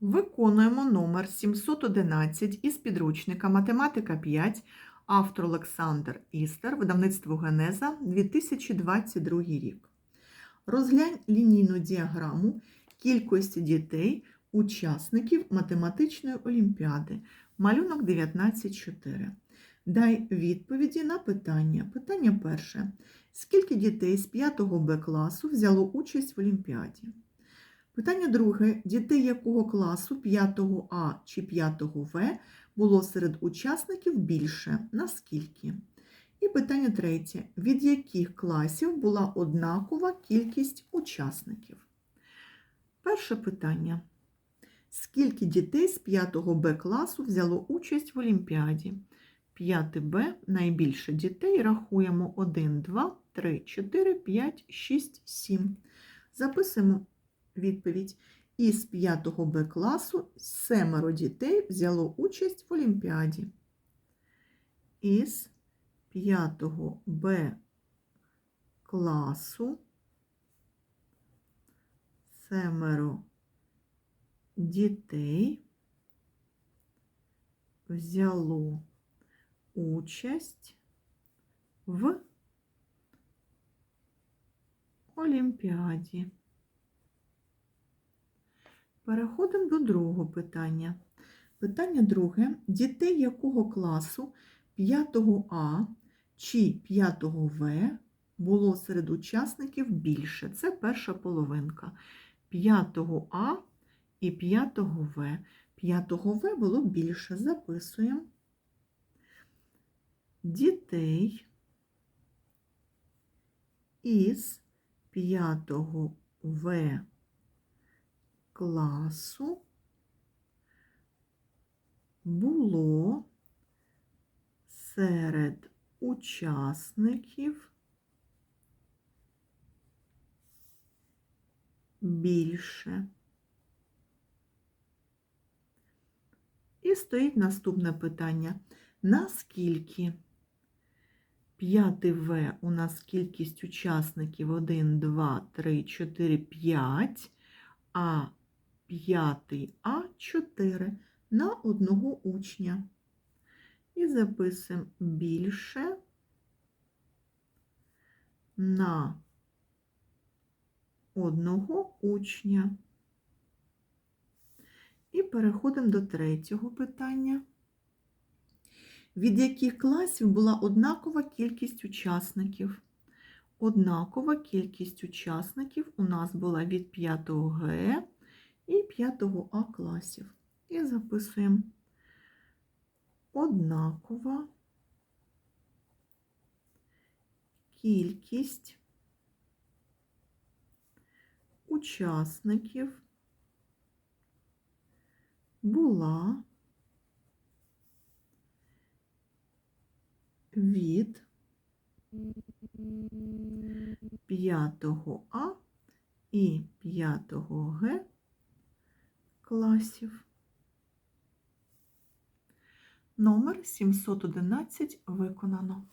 Виконуємо номер 711 із підручника Математика 5, автор Олександр Істер, видавництво Генеза, 2022 рік. Розглянь лінійну діаграму кількості дітей, учасників математичної олімпіади. Малюнок 19.4. Дай відповіді на питання. Питання перше. Скільки дітей з 5 Б класу взяло участь в олімпіаді? Питання друге. Дітей якого класу 5 А чи 5 В було серед учасників більше? Наскільки? І питання третє. Від яких класів була однакова кількість учасників? Перше питання. Скільки дітей з 5 Б класу взяло участь в олімпіаді? 5 Б найбільше дітей рахуємо 1, 2, 3, 4, 5, 6, 7. Записуємо відповідь. Із 5 Б класу семеро дітей взяло участь в олімпіаді. Із 5 Б класу семеро дітей взяло участь в Олімпіаді. Переходимо до другого питання. Питання друге. Дітей якого класу 5 А чи 5 В було серед учасників більше? Це перша половинка. 5 А і 5 В. 5 В було більше. Записуємо. Дітей із 5 В класу було серед учасників більше. І стоїть наступне питання. Наскільки 5 В у нас кількість учасників 1, 2, 3, 4, 5, а 5 А 4 на одного учня. І записуємо більше на одного учня. І переходимо до третього питання. Від яких класів була однакова кількість учасників? Однакова кількість учасників у нас була від 5 Г і 5 А класів. І записуємо однакова кількість учасників була від 5 А і 5 Г класів. Номер 711 виконано.